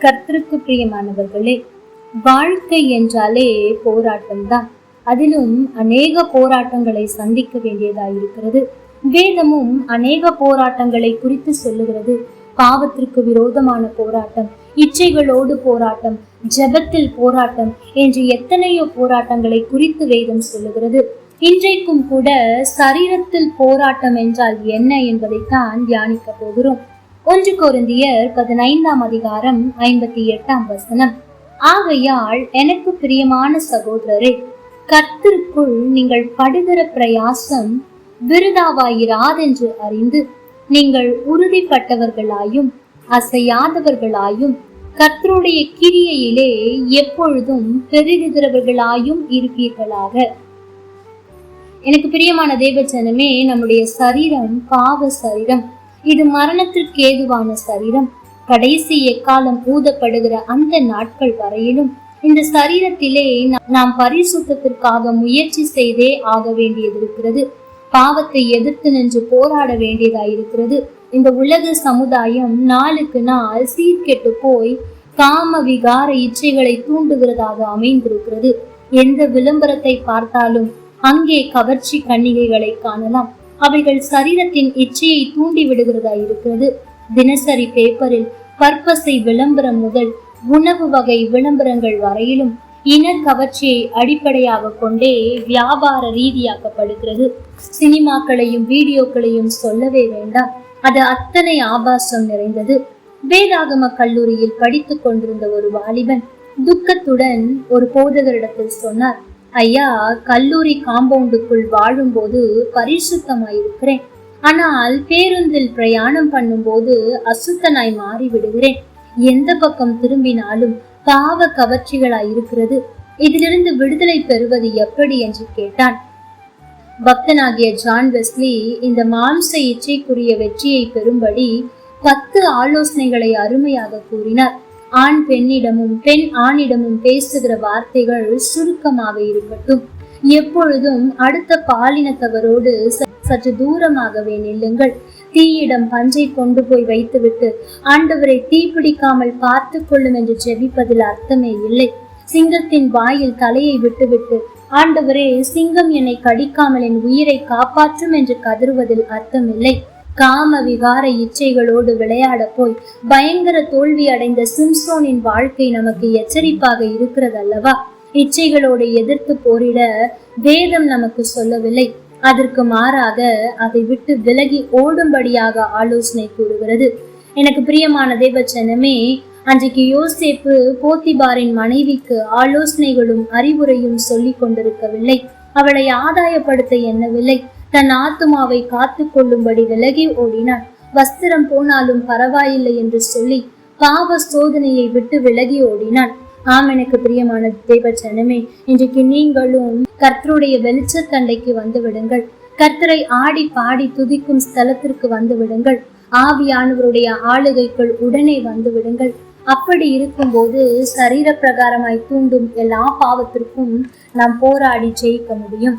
கர்த்தருக்கு பிரியமானவர்களே வாழ்க்கை என்றாலே போராட்டம் தான் அதிலும் அநேக போராட்டங்களை சந்திக்க வேண்டியதாயிருக்கிறது வேதமும் அநேக போராட்டங்களை குறித்து சொல்லுகிறது. பாவத்திற்கு விரோதமான போராட்டம் இச்சைகளோடு போராட்டம் ஜெபத்தில் போராட்டம் என்று எத்தனையோ போராட்டங்களை குறித்து வேதம் சொல்லுகிறது. இன்றைக்கும் கூட சரீரத்தில் போராட்டம் என்றால் என்ன என்பதைத்தான் தியானிக்க போகிறோம். ஒன்று கொருந்தியர் பதினைந்தாம் அதிகாரம் ஐம்பத்தி எட்டாம் வசனம். ஆகையால் எனக்கு பிரியமான சகோதரரே கர்த்தருக்குள் நீங்கள் படுகிற பிரயாசம் விருதாவாயிராதென்று அறிந்து நீங்கள் உறுதிப்பட்டவர்களாயும் அசையாதவர்களாயும் கர்த்தருடைய கிரியையிலே எப்பொழுதும் பெருகுகிறவர்களாயும் இருப்பீர்களாக. எனக்கு பிரியமான தேவச்சனமே நம்முடைய சரீரம் பாவ சரீரம். இது மரணத்திற்கு ஏதுவான சரீரம். கடைசி எக்காலம் ஊதப்படுகிற அந்த நாட்கள் வரையிலும் இந்த சரீரத்திலே நாம் பரிசுத்தத்திற்காக முயற்சி செய்தே ஆக வேண்டியது இருக்கிறது பாவத்தை எதிர்த்து நின்று போராட வேண்டியதாயிருக்கிறது. இந்த உலக சமுதாயம் நாளுக்கு நாள் சீர்கெட்டு போய் காம விகார இச்சைகளை தூண்டுகிறதாக அமைந்திருக்கிறது. எந்த விளம்பரத்தை பார்த்தாலும் அங்கே கவர்ச்சி கன்னிகைகளை காணலாம். அவைகள் சரீரத்தின் இச்சையை தூண்டி விடுகிறதா இருக்கிறது. தினசரி பேப்பரில் பற்பசை விளம்பரம் முதல் உணவு வகை விளம்பரங்கள் வரையிலும் இன கவர்ச்சியை அடிப்படையாக கொண்டே வியாபார ரீதியாக்கப்படுகிறது. சினிமாக்களையும் வீடியோக்களையும் சொல்லவே வேண்டாம். அது அத்தனை ஆபாசம் நிறைந்தது. வேதாகம கல்லூரியில் படித்துக் கொண்டிருந்த ஒரு வாலிபன் துக்கத்துடன் ஒரு போதகரிடத்தில் சொன்னார் ஐயா கல்லூரி காம்பவுண்டுக்குள் வாழும்போது பரிசுத்தமாயிருக்கிறேன் ஆனால் பேருந்தில் பிரயாணம் பண்ணும்போது அசுத்தனாய் மாறி விடுகிறேன் எந்த பக்கம் திரும்பினாலும் பாவ கவர்ச்சிகளாய் இருக்கிறது. இதிலிருந்து விடுதலை பெறுவது எப்படி என்று கேட்டான். பக்தனாகிய ஜான் வெஸ்லி இந்த மாம்ச இச்சைக்குரிய வெற்றியை பெறும்படி பத்து ஆலோசனைகளை அருமையாக கூறினார். ஆண் பெண்ணிடமும் பெண் ஆணிடமும் பேசுகிற வார்த்தைகள் சுருக்கமாக இருக்கட்டும். எப்பொழுதும் அடுத்த பாலினத்தவரோடு சற்று தூரமாகவே நில்லுங்கள். தீயிடம் பஞ்சை கொண்டு போய் வைத்துவிட்டு ஆண்டவரை தீப்பிடிக்காமல் பார்த்து கொள்ளும் என்று ஜெபிப்பதில் அர்த்தமே இல்லை. சிங்கத்தின் வாயில் தலையை விட்டுவிட்டு ஆண்டவரே சிங்கம் என்னை கடிக்காமல் என் உயிரை காப்பாற்றும் என்று கதறுவதில் அர்த்தமில்லை காம விகார இச்சைகளோடு விளையாட போய் பயங்கர தோல்வி அடைந்த சிம்சோனின் வாழ்க்கை நமக்கு எச்சரிப்பாக இருக்கிறது அல்லவா இச்சைகளோடு எதிர்த்து போரிட வேதம் நமக்கு சொல்லவில்லை. அதற்கு மாறாக அதை விட்டு விலகி ஓடும்படியாக ஆலோசனை கூறுகிறது. எனக்கு பிரியமான தேவச்சனமே அன்றைக்கு யோசேப்பு போத்திபாரின் மனைவிக்கு ஆலோசனைகளும் அறிவுரையும் சொல்லிக் கொண்டிருக்கவில்லை. அவளை ஆதாயப்படுத்த எண்ணவில்லை. தன் ஆத்துமாவை காத்து கொள்ளும்படி விலகி ஓடினான். வஸ்திரம் போனாலும் பரவாயில்லை என்று சொல்லி பாவ சோதனையை விட்டு விலகி ஓடினான். ஆம் எனக்கு பிரியமான தேவச்சனமே இன்றைக்கு நீங்களும் கர்த்தருடைய வெளிச்சத்தண்டைக்கு வந்து விடுங்கள். கர்த்தரை ஆடி பாடி துதிக்கும் ஸ்தலத்திற்கு வந்து விடுங்கள். ஆவியானவருடைய ஆளுகைக்குள் உடனே வந்து விடுங்கள். அப்படி இருக்கும்போது சரீர பிரகாரமாய் தூண்டும் எல்லா பாவத்திற்கும் நாம் போராடி ஜெயிக்க முடியும்.